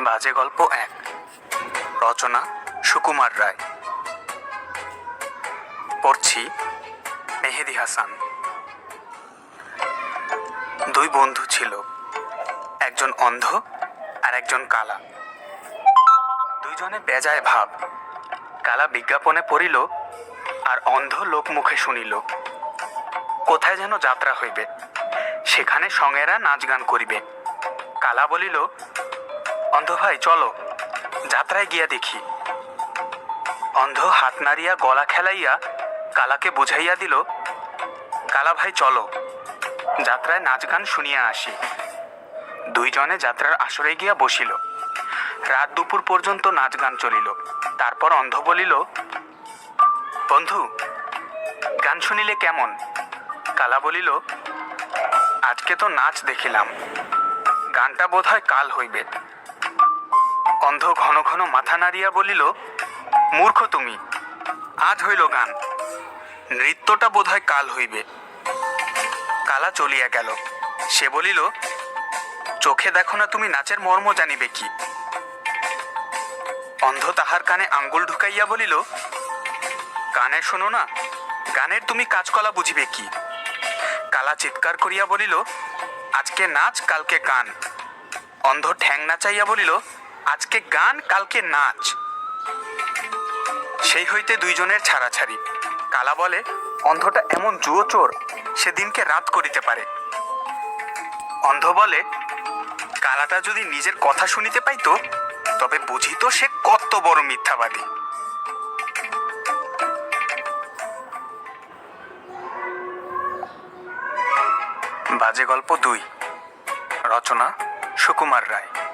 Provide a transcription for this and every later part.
বাজে গল্প এক। রচনা সুকুমার রায়। পড়ছি মেহেদি হাসান। দুই বন্ধু ছিল, একজন অন্ধ আর একজন কালা। দুইজনে বেজায় ভাব। কালা বিজ্ঞাপনে পড়িল আর অন্ধ লোক মুখে শুনিল, কোথায় যেন যাত্রা হইবে? সেখানে সঙ্গেরা নাচ গান করিবে। কালা বলিল অন্ধ ভাই চলো। যাত্রায় গিয়া দেখি। অন্ধ হাত নাড়িয়া গলা খেলাইয়া কালাকে বুঝাইয়া দিল, কালা ভাই, চলো। যাত্রায় নাচ গান শুনিয়া আসি। দুইজনে যাত্রার আসরে গিয়া বসিল। রাত দুপুর পর্যন্ত নাচ গান চলিল। তারপর অন্ধ বলিল, বন্ধু, গান শুনিলে কেমন? কালা বলিল, আজকে তো নাচ দেখিলাম। গানটা বোধহয় কাল হইবে। অন্ধ ঘন ঘন মাথা নাড়িয়া বলিল, মূর্খ তুমি, আজ হইল গান। নৃত্যটা বোধহয় কাল হইবে। কালা চলিয়া গেল। সে বলিল, চোখে দেখো না তুমি নাচের মর্ম জানিবে কি? অন্ধ তাহার কানে আঙ্গুল ঢুকাইয়া বলিল, কানে শোনো না, গানের তুমি কাজকলা বুঝিবে কি? কালা চিৎকার করিয়া বলিল, আজকে নাচ, কালকে গান। অন্ধ ঠ্যাং নাচাইয়া বলিল আজকে গান, কালকে নাচ। সেই হইতে দুইজনের ছাড়াছাড়ি। কালা বলে, অন্ধটা এমন জুয়ো চোর, সেদিনকে রাত করিতে পারে। অন্ধ বলে, কালাটা যদি নিজের কথা শুনিতে পাইতো, তবে বুঝিত সে কত বড় মিথ্যাবাদী। বাজে গল্প দুই। রচনা সুকুমার রায়।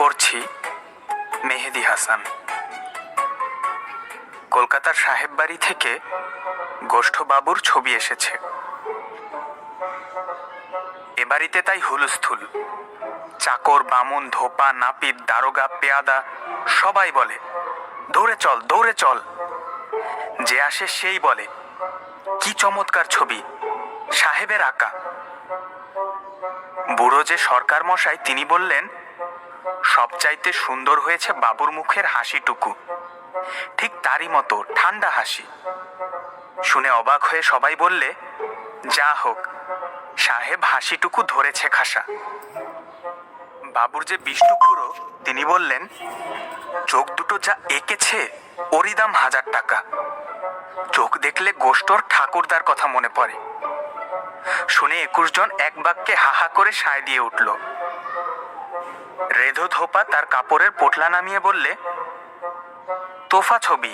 পড়ছি মেহেদি হাসান। কলকাতার সাহেব বাড়ি থেকে গোষ্ঠবাবুর ছবি এসেছে। এ বাড়িতে তাই হুলস্থুল। চাকর, বামুন, ধোপা, নাপিত, দারোগা, পেয়াদা, সবাই বলে, দৌড়ে চল দৌড়ে চল। যে আসে সেই বলে, কি চমৎকার ছবি, সাহেবের আঁকা। বুড়ো যে সরকার মশাই তিনি বললেন সবচাইতে সুন্দর হয়েছে বাবুর মুখের হাসিটুকু। ঠিক তারই মতো ঠান্ডা হাসি। শুনে অবাক হয়ে সবাই বললে, যা হোক, সাহেব হাসিটুকু ধরেছে খাসা। বাবুর যে বিষ্টু খুঁড়ো, তিনি বললেন, চোখ দুটো যা এঁকেছে, ওরই দাম হাজার টাকা। চোখ দেখলে গোষ্ঠর ঠাকুরদার কথা মনে পড়ে। শুনে একুশ জন এক বাক্যে হাহা করে সায় দিয়ে উঠল। রেধো ধোপা তার কাপড়ের পোটলা নামিয়ে বললে, তোফা ছবি।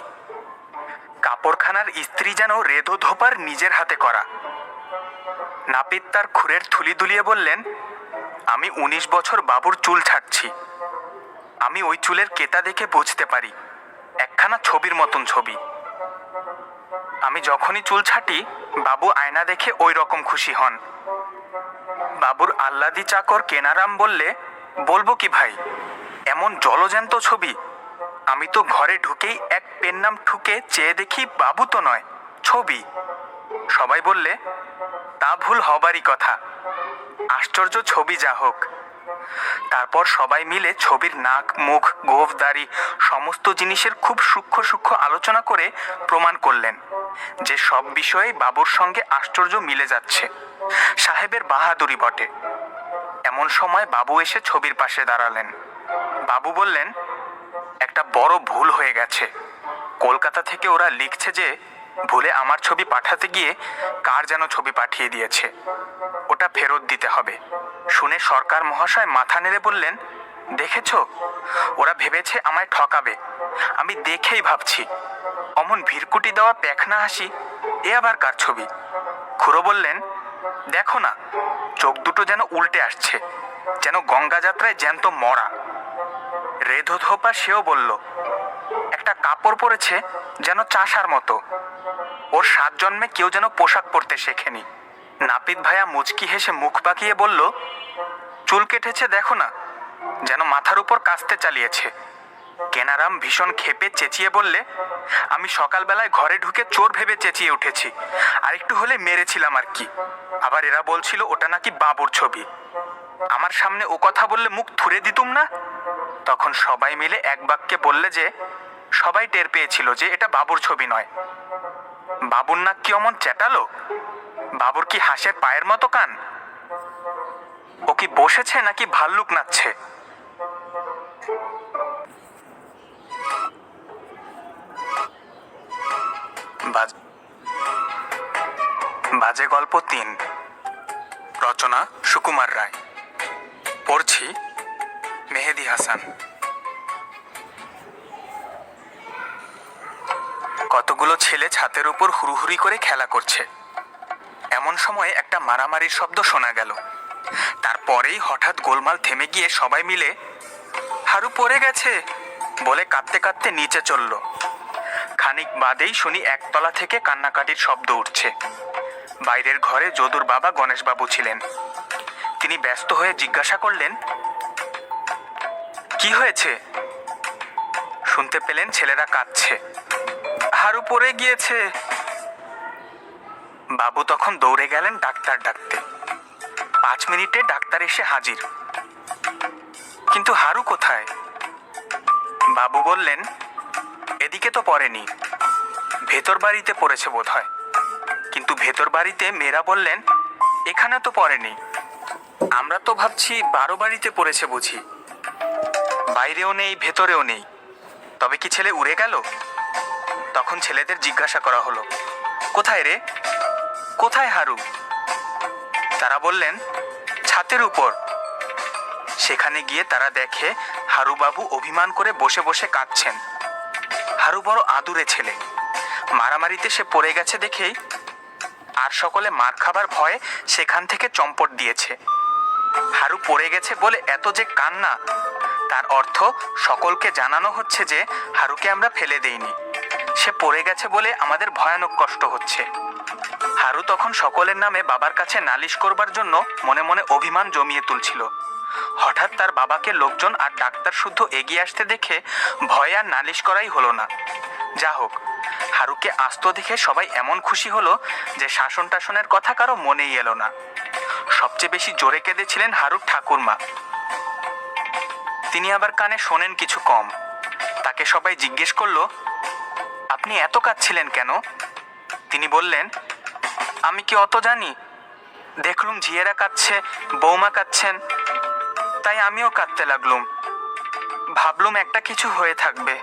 কাপড়খানার স্ত্রী যেন রেধো ধোপার নিজের হাতে করা। নাপিত তার খুরের থুলি দুলিয়ে বললেন, আমি উনিশ বছর বাবুর চুল ছাড়ছি। আমি ওই চুলের কেতা দেখে বুঝতে পারি, একখানা ছবির মতন ছবি। আমি যখনই চুল ছাটি, বাবু আয়না দেখে ওই রকম খুশি হন। বাবুর আল্লাদি চাকর কেনারাম বললে বলব কি ভাই, এমন জলজ্যান্ত ছবি, আমি তো ঘরে ঢুকেই এক পেন নাম ঠুকে চেয়ে দেখি বাবু তো নয়, ছবি। সবাই বললে, তা ভুল হবারই কথা। আশ্চর্য ছবি যা হোক। তারপর সবাই মিলে ছবির নাক, মুখ, গোফ, দাড়ি, সমস্ত জিনিসের খুব সূক্ষ্ম সূক্ষ্ম আলোচনা করে প্রমাণ করলেন, যে সব বিষয়ে বাবুর সঙ্গে আশ্চর্য মিলে যাচ্ছে। সাহেবের বাহাদুরি বটে। এমন সময় বাবু এসে ছবির পাশে দাঁড়ালেন। বাবু বললেন, একটা বড় ভুল হয়ে গেছে। কলকাতা থেকে ওরা লিখছে যে, ভুলে আমার ছবি পাঠাতে গিয়ে কার যেন ছবি পাঠিয়ে দিয়েছে। ওটা ফেরত দিতে হবে। শুনে সরকার মহাশয় মাথা নেড়ে বললেন, দেখেছ? ওরা ভেবেছে আমায় ঠকাবে। আমি দেখেই ভাবছি। অমন ভিরকুটি দেওয়া পেখনা হাসি, এ আবার কার ছবি? খুড়ো বললেন দেখো না, চোখ দুটো যেন উল্টে আসছে, যেন গঙ্গা যাত্রায় জ্যান্ত মরা। রেধো ধোপা সেও বলল, একটা কাপড় পরেছে যেন চাষার মতো। ওর সাত জন্মে কেউ যেন পোশাক পরতে শেখেনি। নাপিত ভাইয়া মুচকি হেসে মুখ পাকিয়ে বলল, চুল কেটেছে দেখো না, যেন মাথার উপর কাস্তে চালিয়েছে। কেনারাম ভীষণ খেপে চেঁচিয়ে বললে, আমি সকালবেলায় ঘরে ঢুকে চোর ভেবে চেঁচিয়ে উঠেছি। আর একটু হলে মেরেছিলাম আর কি। আবার এরা বলছিল, ওটা নাকি বাবুর ছবি। আমার সামনে ও কথা বললে মুখ থুরে দিতুম না? তখন সবাই মিলে এক বাক্যে বললে যে, সবাই টের পেয়েছিল যে এটা বাবুর ছবি নয়। বাবুর নাক কি অমন চেটালো বাবুর কি হাঁসের পায়ের মতো কান? ও কি বসেছে নাকি ভাল্লুক নাচছে? বাজে গল্প তিন। রচনা সুকুমার রায়। পড়ছি মেহেদি হাসান। কতগুলো ছেলে ছাতের উপর হুড়ুহুড়ি করে খেলা করছে। এমন সময় একটা মারামারির শব্দ শোনা গেল। তারপরেই হঠাৎ গোলমাল থেমে গিয়ে সবাই মিলে, হারু পড়ে গেছে, বলে কাঁদতে কাঁদতে নিচে চলল। খানিক বাদেই শুনি একতলা থেকে কান্নাকাটির শব্দ উঠছে। বাইরের ঘরে যদুর বাবা গণেশবাবু ছিলেন। তিনি ব্যস্ত হয়ে জিজ্ঞাসা করলেন, কি হয়েছে? শুনতে পেলেন ছেলেরা কাঁদছে। হারু পড়ে গিয়েছে। বাবু তখন দৌড়ে গেলেন ডাক্তার ডাকতে। পাঁচ মিনিটে ডাক্তার এসে হাজির। কিন্তু হারু কোথায়? বাবু বললেন এদিকে তো পড়েনি। ভেতর বাড়িতে পড়েছে বোধ হয় কিন্তু ভেতর বাড়িতে মেয়েরা বললেন, এখানে তো পড়েনি। আমরা তো ভাবছি বারো বাড়িতে পড়েছে বুঝি। বাইরেও নেই, ভেতরেও নেই। তবে কি ছেলে উড়ে গেল? তখন ছেলেদের জিজ্ঞাসা করা হলো, কোথায় রে? কোথায় হারু? তারা বললেন, ছাতের উপর। সেখানে গিয়ে তারা দেখে হারুবাবু অভিমান করে বসে বসে কাঁদছেন। হারু বড় আদুরে ছেলে। মারামারিতে সে পড়ে গেছে দেখেই আর সকলে মার খাবার ভয়ে সেখান থেকে চম্পট দিয়েছে। হারু পড়ে গেছে বলে এত যে কান্না, তার অর্থ সকলকে জানানো হচ্ছে যে হারুকে আমরা ফেলে দেইনি। সে পড়ে গেছে বলে আমাদের ভয়ানক কষ্ট হচ্ছে। হারু তখন সকলের নামে বাবার কাছে নালিশ করবার জন্য মনে মনে অভিমান জমিয়ে তুলছিল। হঠাৎ তার বাবাকে লোকজন আর ডাক্তার শুদ্ধ এগিয়ে আসতে দেখে ভয় আর নালিশ করাই হলো না। যা হোক, হারুকে আস্ত দেখে সবাই এমন খুশি হলো যে শাসন টাসনের কথা কারও মনেই এলো না। সবচেয়ে বেশি জোরে কেঁদেছিলেন হারুর ঠাকুরমা। তিনি আবার কানে শোনেন কিছু কম। তাকে সবাই জিজ্ঞেস করল, আপনি এত কাঁদছিলেন কেন? তিনি বললেন, আমি কি অত জানি? দেখলুম ঝিয়েরা কাঁদছে, বৌমা কাঁদছেন তাই আমিও কাঁদতে লাগলুম। ভাবলুম একটা কিছু হয়ে থাকবে।